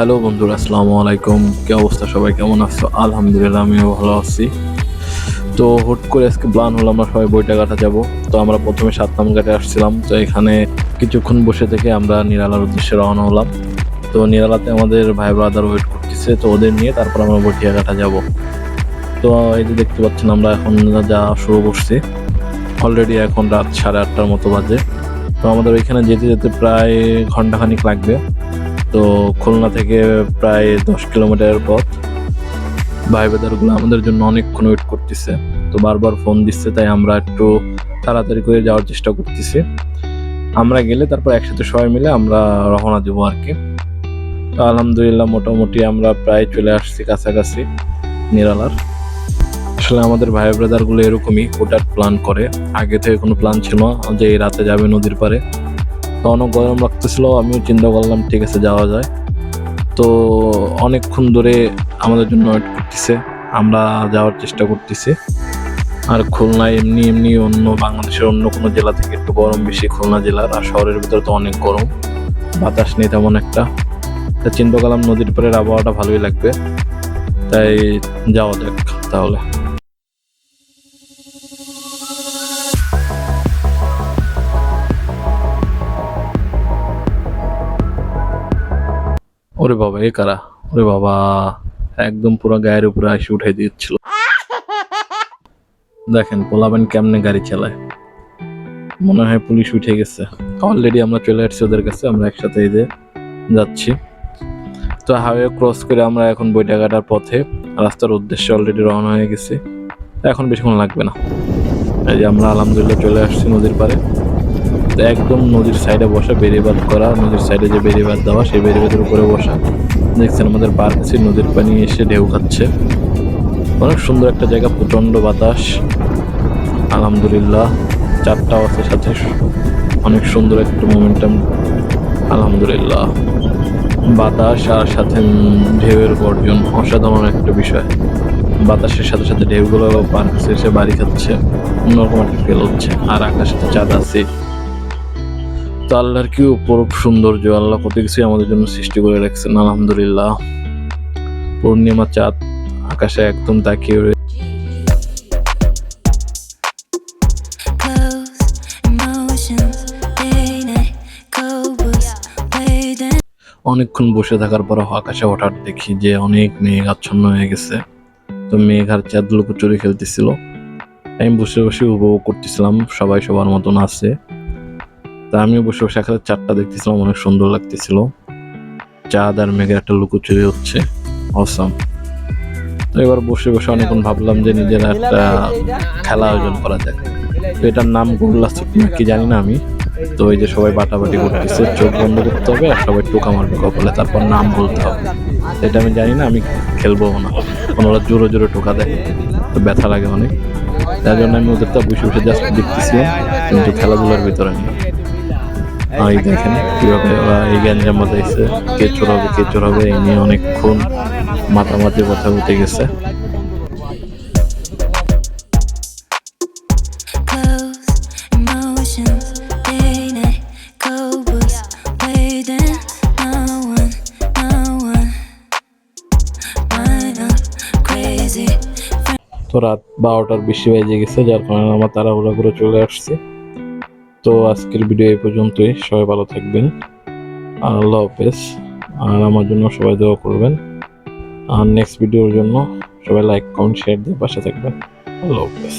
Hello বন্ধুরা, আসসালামু আলাইকুম। কি অবস্থা সবাই? কেমন আছো? আলহামদুলিল্লাহ, আমিও ভালো আছি। তো হুট করে আজকে প্ল্যান হলো আমরা সবাই বইটাঘাটা যাব। তো আমরা প্রথমে সাতনাম ঘাটে আসছিলাম। তো এখানে কিছুক্ষণ বসে থেকে আমরা নিরালার উদ্দেশ্যে রওনা হলাম। তো নিরালাতে আমাদের ভাই ব্রাদার ওয়েট করতেছে, তো ওদের নিয়ে তারপর আমরা বটিয়াঘাটা যাব। তো এই যে দেখতে পাচ্ছেন, আমরা এখন যা শুরু করছি। অলরেডি এখন রাত সাড়ে আটটার মতো বাজে। তো আমাদের ওইখানে যেতে যেতে প্রায় ঘন্টাখানিক লাগবে। তো খুলনা থেকে প্রায় দশ কিলোমিটারের পথ। ভাই বেদারগুলো আমাদের জন্য অনেকক্ষণ ওয়েট করতেছে। তো বারবার ফোন দিচ্ছে, তাই আমরা একটু তাড়াতাড়ি করে যাওয়ার চেষ্টা করতেছি। আমরা গেলে তারপর একসাথে সবাই মিলে আমরা রওনা দেবো আর কি। তো আলহামদুলিল্লাহ মোটামুটি আমরা প্রায় চলে আসছি কাছাকাছি নিরালার। আসলে আমাদের ভাই ব্রাদারগুলো এরকমই ওটার প্ল্যান করে। আগে থেকে কোনো প্ল্যান ছিল না যে রাতে যাবে নদীর পাড়ে। তো অনেক গরম লাগতেছিল, আমিও চিন্তা করলাম, ঠিক আছে, যাওয়া যায়। তো অনেকক্ষণ ধরে আমাদের জন্য ওয়েট করতেছে, আমরা যাওয়ার চেষ্টা করতেছি। আর খুলনায় এমনি এমনি অন্য বাংলাদেশের অন্য কোনো জেলা থেকে একটু গরম বেশি, খুলনা জেলার আর শহরের ভিতরে তো অনেক গরম, বাতাস নেই তেমন একটা। তা চিন্তা করলাম, নদীর পাড়ের আবহাওয়াটা ভালোই লাগবে, তাই যাওয়া যাক তাহলে। ওরে বাবা, এ কারা? ওরে বাবা, একদম পুরো গায়ের উপরে এসে উঠে দিচ্ছিল। দেখেন, পোলাবেন কেমনে গাড়ি চালায়। মনে হয় পুলিশ উঠে গেছে। অলরেডি আমরা চলে আসছি ওদের কাছে, আমরা একসাথে এই যে যাচ্ছি। তো হাইওয়ে ক্রস করে আমরা এখন বইটাঘাটার পথে, রাস্তার উদ্দেশ্যে অলরেডি রওনা হয়ে গেছি। এখন বেশিক্ষণ লাগবে না। এই যে আমরা আলহামদুলিল্লাহ চলে আসছি নদীর পাড়ে। একদম নদীর সাইডে বসা বেরিবাদ করা, নদীর সাইডে যে বেরিবাদ দেওয়া, সেই বেরিবাদের উপরে বসা। দেখছেন আমাদের পার কাছে নদীর পানি এসে ঢেউ খাচ্ছে। অনেক সুন্দর একটা জায়গা, প্রচণ্ড বাতাস। আলহামদুলিল্লাহ, চারটা বাসের সাথে অনেক সুন্দর একটা মোমেন্টাম আলহামদুলিল্লাহ। বাতাস আর সাথে ঢেউয়ের গর্জন, অসাধারণ একটা বিষয়। বাতাসের সাথে সাথে ঢেউগুলো পার কাছে এসে বাড়ি খাচ্ছে। অন্যরকম একটা ফিল হচ্ছে। আর আকাশে চাঁদ আছে। তো আল্লাহর কি অপরূপ সৌন্দর্য? আল্লাহ কত কিছুই আমাদের জন্য সৃষ্টি করে রাখছেন আলহামদুলিল্লাহ। পূর্ণিমা চাঁদ আকাশে একদম তাকিয়ে রয়ে- Close emotions, day night, cold boots, waiting. অনেকক্ষণ বসে থাকার পর আকাশে হঠাৎ দেখি যে অনেক মেঘ আচ্ছন্ন হয়ে গেছে। তো মেঘ আর চাঁদ লুকোচুরি খেলতেছিল। আমি বসে বসে উপভোগ করতেছিলাম সবাই সবার মতন আছে। তা আমিও বসে বসে এখানে চাঁদটা দেখতেছিলাম, অনেক সুন্দর লাগতেছিল। চাঁদ আর মেঘের একটা লুকোচুরি হচ্ছে। অসম তো এবার বসে বসে অনেকক্ষণ ভাবলাম যে নিজের একটা খেলা আয়োজন করা যায় তো এটার নাম গোল্লা কি জানি না আমি। তো ওই যে সবাই বাটাবাটি করতেছে, চোখ বন্ধ করতে হবে আর সবাই টোকা মারবে কপালে, তারপর নাম বলতে হবে। এটা আমি জানি না, আমি খেলব না। ওনারা জোরে জোরে টোকা দেয়, তো ব্যথা লাগে অনেক। তার জন্য আমি ওদেরটা বসে বসে জাস্ট দেখতেছিলাম কিন্তু খেলাধুলার ভিতরে নেই। আর দেখেন, কীভাবে এই গ্যাঞ্জাম বাজাইছে, কে চোর কে এই নিয়ে অনেকক্ষণ মাতামাতি কথা উঠে গেছে. তো রাত বারোটার বেশি বেজে গেছে, যার কারণে আমার তাড়াহুড়া করে চলে আসছে তো আজকের ভিডিও এ পর্যন্তই। সবাই ভালো থাকবেন। আল্লাহ হাফেজ আর আমার জন্য সবাই দোয়া করবেন। আর নেক্সট ভিডিওর জন্য সবাই লাইক কমেন্ট শেয়ার দিয়ে পাশে থাকবেন। আল্লাহ হাফেজ